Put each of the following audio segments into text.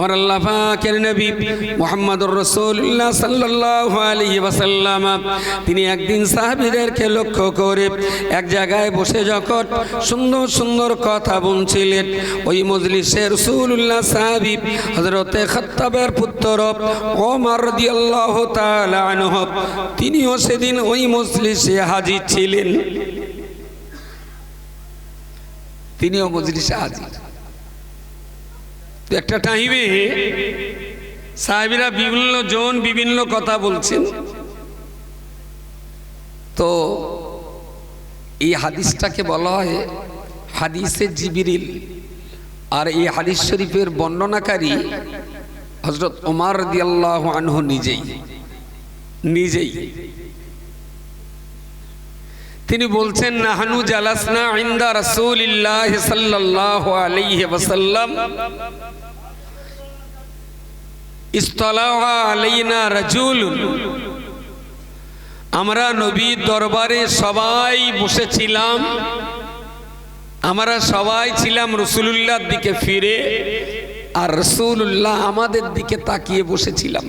আমার আল্লাহ পাকের নবী মুহাম্মদুর রাসূলুল্লাহ সাল্লাল্লাহু আলাইহি ওয়াসাল্লাম, তিনি একদিন সাহাবীদেরকে লক্ষ্য করে এক জায়গায় বসে যখন সুন্দর সুন্দর কথা বলছিলেন, ওই মজলিসে রাসূলুল্লাহ সাহাবী হযরতে খাত্তাবের পুত্র ওমর রাদিয়াল্লাহু তাআলা আনহু, তিনিও সেদিন ওই মজলিসে হাজির ছিলেন। তিনিও মজলিসে হাজির। একটা টাইমে সাহেবেরা বিভিন্ন জন বিভিন্ন কথা বলছেন। তো এই হাদিসটাকে বলা হয় হাদিসে জিবিরিল। আর এই হাদিস শরীফের বর্ণনাকারী হজরত ওমার দিয়াল্লাহ আনহু নিজেই নিজেই। তিনি বলছেন, নাহানু জালাসনা ইন্দা রাসূলিল্লাহ সাল্লাল্লাহু আলাইহি ওয়াসাল্লাম। ইস্তলাহা আলাইনা রাজুলুন। আমরা নবীর দরবারে সবাই বসেছিলাম। আমরা সবাই ছিলাম রসুলুল্লাহর দিকে ফিরে আর রসুল্লাহ আমাদের দিকে তাকিয়ে বসেছিলাম।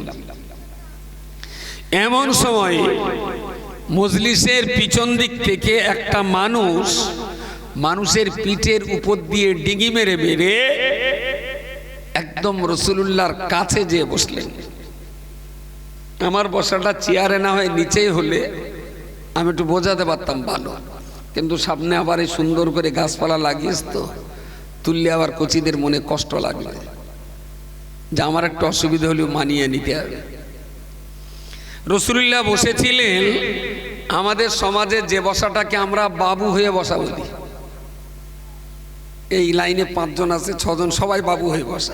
এমন সময় মজলিসের পিছন দিক থেকে একটা মানুষ মানুষের পিঠের উপর দিয়ে ডিঙি মেরে মেরে একদম রসুলুল্লাহর কাছে যেয়ে বসলেন। আমার বসাটা চেয়ারে না হয় নিচেই হলে আমি একটু বোঝাতে পারতাম ভালো। কিন্তু সামনে আবার এই সুন্দর করে গাছপালা লাগিয়েছ তো, তুললে আবার কচিদের মনে কষ্ট লাগবে। যে আমার একটা অসুবিধা হলেও মানিয়ে নিতে হবে। রসুল্লাহ বসেছিলেন, আমাদের সমাজে যে বসাটাকে আমরা বাবু হয়ে বসা বলি। এই লাইনে পাঁচজন আছে, ছজন সবাই বাবু হয়ে বসা।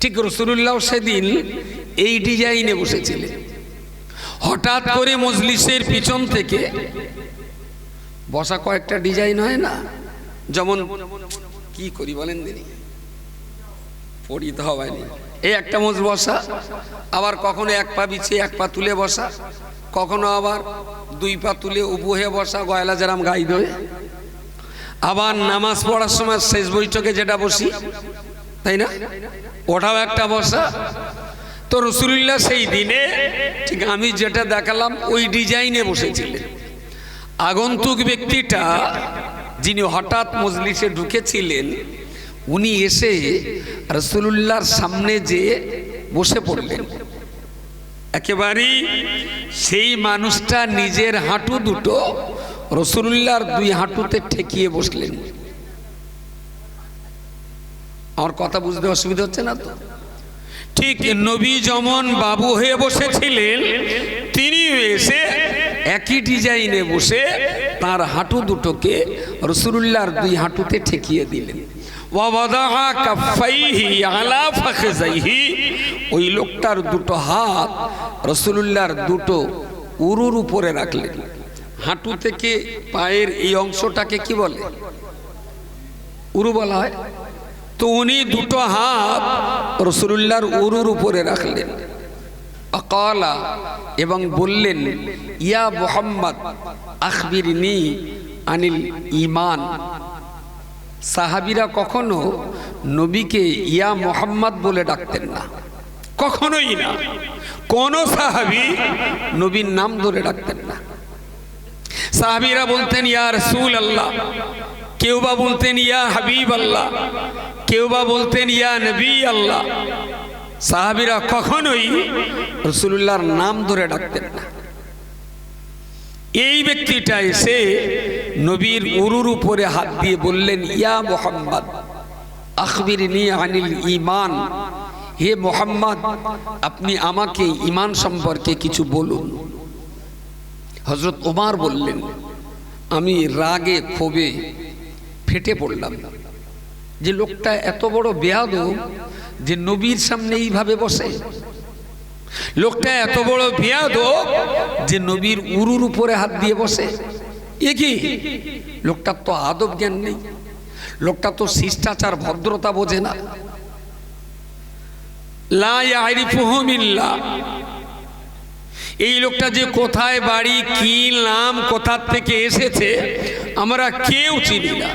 ঠিক রসুল্লাহ সেদিন এই ডিজাইনে বসেছিলেন। হঠাৎ করে মজলিসের পিছন থেকে বসা কয়েকটা ডিজাইন হয় না? যেমন, কি করি বলেন দিনি পড়িতে হয়নি এই একটা মোজ বসা, আবার কখনো এক পা বিছিয়ে এক পা তুলে বসা, কখনো আবার দুই পা তুলে উবু হয়ে বসা, গয়লা যেরাম গাই ধরে। আবার নামাজ পড়ার সময় শেষ বৈঠকে যেটা বসি, তাই না? ওটাও একটা বসা। তো রসুল্লাহ সেই দিনে, ঠিক আমি যেটা দেখালাম, ওই ডিজাইনে বসেছিলেন। আগন্তুক ব্যক্তিটা, যিনি হঠাৎ মজলিসে ঢুকেছিলেন উনি এসে রসুল্লাহর সামনে যে বসে পড়লেন। একেবারেই সেই মানুষটা নিজের হাঁটু দুটো রসুল্লাহর দুই হাঁটুতে ঠেকিয়ে বসলেন। আমার কথা বুঝতে অসুবিধা হচ্ছে না তো? ঠিক নবী যেমন বাবু হয়ে বসেছিলেন তিনি এসে একই ডিজাইনে বসে তার হাঁটু দুটোকে রসুল্লাহর দুই হাঁটুতে ঠেকিয়ে দিলেন। ওই লোকটার দুটো হাত রসুল্লাহর দুটো উরুর উপরে রাখলেন। হাঁটু থেকে পায়ের এই অংশটাকে কি বলে? উরু বলা হয়। তো উনি দুটো হাত রসুল্লাহর উরুর উপরে রাখলেন। অকালা এবং বললেন, ইয়া মোহাম্মদ আখবির নি আনিল ইমান সাহাবিরা কখনো নবীকে ইয়া মোহাম্মদ বলে ডাকতেন না। কখনোই না। কোন সাহাবি নবীর নাম ধরে ডাকতেন না। সাহাবিরা বলতেন, ইয়া রসুল আল্লাহ কেউ বা বলতেন, ইয়া হাবিব আল্লাহ কেউ বা বলতেন, ইয়া নবী আল্লাহ সাহাবিরা কখনোই রসুল্লাহর নাম ধরে ডাকতেন না। এই ব্যক্তিটা এসে নবীর উরুর উপরে হাত দিয়ে বললেন, ইয়া মোহাম্মদ আখবির আনিল ইমান হে মোহাম্মদ, আপনি আমাকে ইমান সম্পর্কে কিছু বলুন। হজরত ওমার বললেন, আমি রাগে, ক্ষোভে ফেটে পড়লাম। যে লোকটা এত বড় বেয়াদ যে নবীর সামনে এইভাবে বসে লোকটা এত বড় বেয়াদ যে নবীর উরুর উপরে হাত দিয়ে বসে। এ কি? লোকটার তো আদব জ্ঞান নেই। লোকটা তো শিষ্টাচার, ভদ্রতা বোঝে না। এই লোকটা যে কোথায় বাড়ি, কি নাম কোথার থেকে এসেছে, আমরা কেউ চিনি না।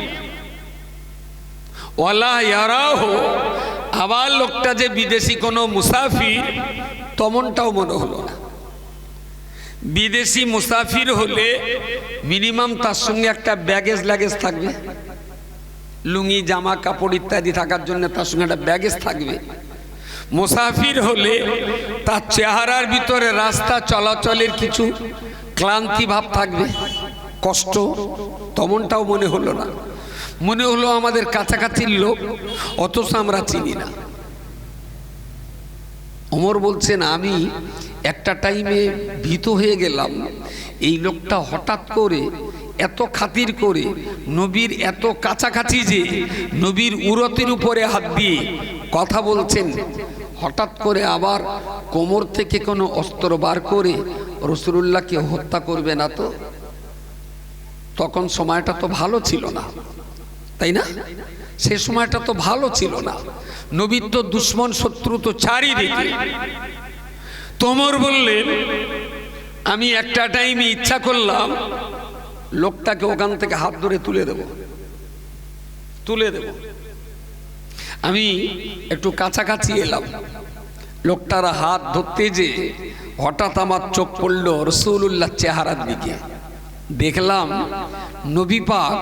আবার লোকটা যে বিদেশি কোনো মুসাফির তেমনটাও মনে হলো না। বিদেশি মুসাফির হলে মিনিমাম তার সঙ্গে একটা ব্যাগেজ ল্যাগেজ থাকবে। লুঙ্গি, জামা, কাপড় ইত্যাদি থাকার জন্য তার সঙ্গে একটা ব্যাগেজ থাকবে। মুসাফির হলে তার চেহারার ভিতরে রাস্তা চলাচলের কিছু ক্লান্তি ভাব থাকবে, কষ্ট, তমনটাও মনে হলো না। মনে হলো আমাদের কাছাকাছির লোক, অথচ আমরা চিনি না। অমর বলছেন, আমি একটা টাইমে ভীত হয়ে গেলাম। এই লোকটা হঠাৎ করে এত খাতির করে, নবীর এত কাছাকাছি যে নবীর উরতির উপরে হাত দিয়ে কথা বলছেন। হঠাৎ করে আবার কোমর থেকে কোনো অস্ত্র বার করে রসুল্লাহকে হত্যা করবে না তো? তখন সময়টা তো ভালো ছিল না, তাই না? সে সময়টা তো ভালো ছিল না। নবীর তো দুশ্মন শত্রু তো চারিদিকে। তোমর বললেন, আমি একটা টাইমে ইচ্ছা করলাম, লোকটাকে ওখান থেকে হাত ধরে তুলে দেব। তুলে দেব। আমি একটু কাছাকাছি এলাম। লোকটার হাত ধরতে যে হঠাৎ আমার চোখ পড়ল রসুল্লাহ চেহারার দিকে। দেখলাম নবী পাক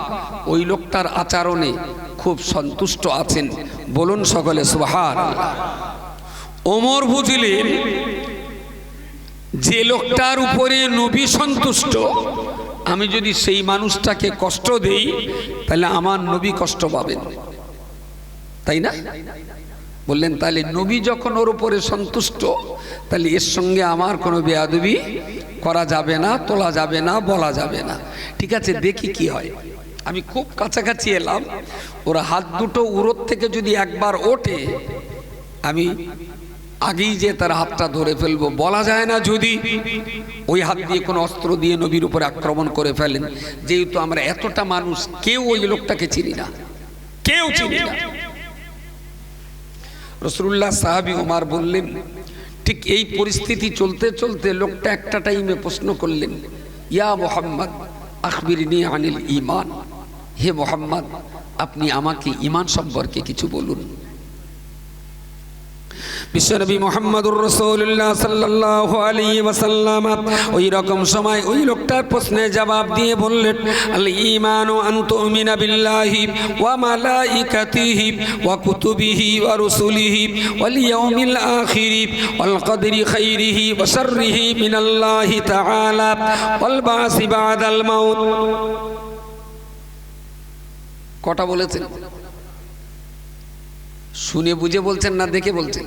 ওই লোকটার আচরণে খুব সন্তুষ্ট আছেন। বলুন সকলে সুহার ওমর বুঝলেন যে লোকটার উপরে নবী সন্তুষ্ট, আমি যদি সেই মানুষটাকে কষ্ট দেই, তাহলে আমার নবী কষ্ট পাবেন। তাই না? বললেন, তাহলে নবী যখন ওর উপরে সন্তুষ্ট, তাহলে এর সঙ্গে আমার কোনো বেয়াদবি করা যাবে না, তোলা যাবে না, বলা যাবে না। ঠিক আছে, দেখি কি হয়। আমি খুব কাছাকাছি এলাম। ওরা হাত দুটো উড়োর থেকে যদি একবার ওঠে, আমি আগেই যে তার হাতটা ধরে ফেলব। বলা যায় না যদি ওই হাত দিয়ে কোনো অস্ত্র দিয়ে নবীর উপরে আক্রমণ করে ফেলেন। যেহেতু আমরা এতটা মানুষ, কেউ ওই লোকটাকে চিনি না। কেউ চিনি না। রসুল্লাহ সাহাবি উমার বললেন, ঠিক এই পরিস্থিতি চলতে চলতে লোকটা একটা টাইমে প্রশ্ন করলেন, ইয়া মোহাম্মদ, আখবিরিনী আনিল ইমান হে মোহাম্মদ, আপনি আমাকে ইমান সম্পর্কে কিছু বলুন। বিশ্বনবী মোহাম্মদুর রসুল্লাহ সাল্লাহ আলী ওয়াসাল্লাম ওই রকম সময় ওই লোকটার প্রশ্নে জবাব দিয়ে বললেন, আল ইমানু আনতুমিনা বিল্লাহি ওয়া মালাইকাতিহি ওয়া কুতুবিহি ওয়া রুসুলিহি ওয়াল ইয়াউমিল আখিরি ওয়াল কদরি খাইরিহি ওয়া শাররিহি মিনাল্লাহি তাআলা ওয়াল বাসি বাদাল মাউত। কটা বলেছেন? শুনে বুঝে বলছেন না দেখে বলছেন?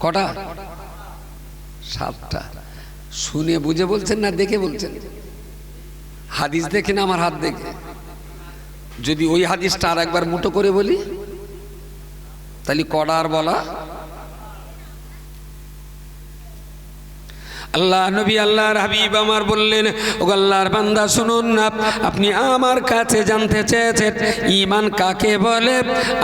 কটা? সাতটা। শুনে বুঝে বলছেন না দেখে বলছেন? হাদিস দেখে না আমার হাত দেখে? যদি ওই হাদিসটা আর একবার মুটো করে বলি, তাহলে কটা আর বলা? আল্লাহ নবী আল্লাহর হাবিব আমার বললেন ও আল্লাহর বান্দা, শুনুন না, আপনি আমার কাছে জানতে চেয়েছেন ইমান কাকে বলে?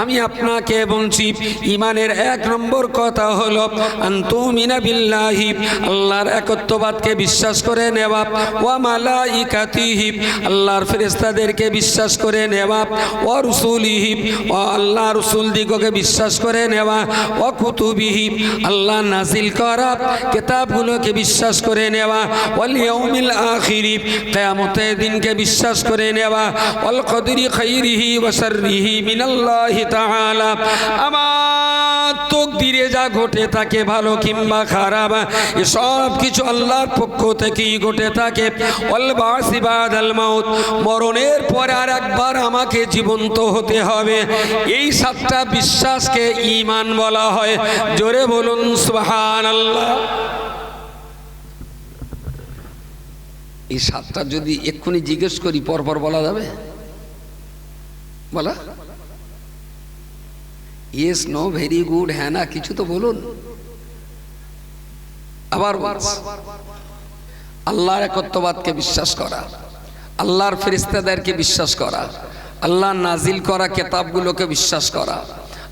আমি আপনাকে বলছি ইমানের এক নম্বর কথা হলো, আন্তুমিনা বিল্লাহি, আল্লাহর একত্ববাদকে বিশ্বাস করে নেওয়া, ওয়া মালাইকাতিহি, আল্লাহর ফেরেশতাদেরকে বিশ্বাস করে নেওয়া, ওয়া রুসুলিহি ও আল্লাহ রসুল দিগকে বিশ্বাস করে নেওয়া ও কুতুবিহি, আল্লাহ নাজিল করা কিতাবগুলোকে বিশ্বাস বিশ্বাস করে নেওয়া, ওয়াল ইয়াউমিল আখিরি, কিয়ামতের দিনকে বিশ্বাস করে নেওয়া, ওয়াল কদরি খাইরিহি ওয়া শাররিহি মিনাল্লাহি তাআলা। আমার তকদিরে যা ঘটে থাকে ভালো কিংবা খারাপ, এ সব কিছু আল্লাহর পক্ষ থেকেই ঘটে থাকে। ওয়াল বাসি বাদাল মাউত, মরণের পরে আর একবার আমাকে জীবন্ত হতে হবে। এই সাতটা বিশ্বাসকে ঈমান বলা হয়। জোরে বলুন, সুবহানাল্লাহ। এই সাতটা যদি এক্ষুনি জিজ্ঞেস করি, পরপর বলা যাবে? বলা? ইয়েস নো ভেরি গুড হ্যাঁ না, কিছু তো বলুন। আবার আল্লাহর একত্ববাদকে বিশ্বাস করা, আল্লাহর ফেরিস্তাদেরকে বিশ্বাস করা, আল্লাহর নাজিল করা কেতাবগুলোকে বিশ্বাস করা,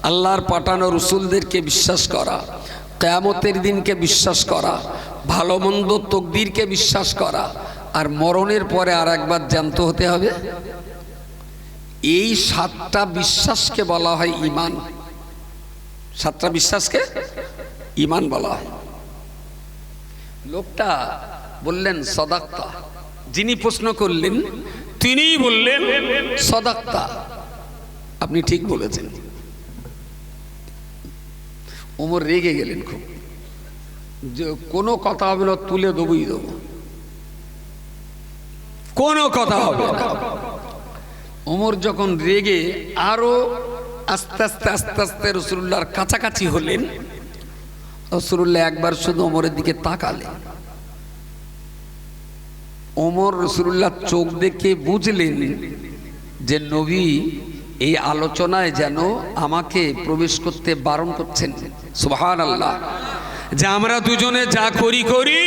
আল্লাহর পাঠানো রসুলদেরকে বিশ্বাস করা, কেয়ামতের দিনকে বিশ্বাস করা, ভালো মন্দ তকদিরকে বিশ্বাস করা আর মরণের পরে আর একবার জ্যান্ত হতে হবে। এই সাতটা বিশ্বাসকে বলা হয় ইমান সাতটা বিশ্বাসকে ইমান বলা হয়। লোকটা বললেন, সদাক্তা। যিনি প্রশ্ন করলেন, তিনিই বললেন, সদাক্তা। আপনি ঠিক বলেছেন। ওমর রেগে গেলেন খুব। যে কোনো কথা না তুলে দেবই দেবো। কোনো কথা হবে ওমর যখন রেগে আরও আস্তে আস্তে আস্তে আস্তে রসুল্লাহর কাছাকাছি হলেন, রসুল্লাহ একবার শুধু ওমরের দিকে তাকালেন ওমর রসুল্লাহ চোখ দেখে বুঝলেন যে নবী এই আলোচনায় যেন আমাকে প্রবেশ করতে বারণ করছেন। সুহান আল্লাহ যে আমরা দুজনে যা করি করি,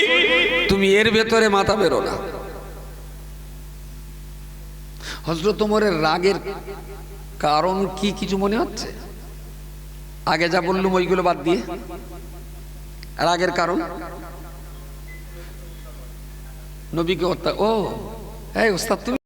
তুমি এর ভেতরে মাথা বেরো না। হজরত ওমরের রাগের কারণ কি কিছু মনে হচ্ছে? আগে যা বললুম ওইগুলো বাদ দিয়ে। রাগের কারণ? নবীকে হত্যা ও হ্যাঁ ওস্তাদ তুমি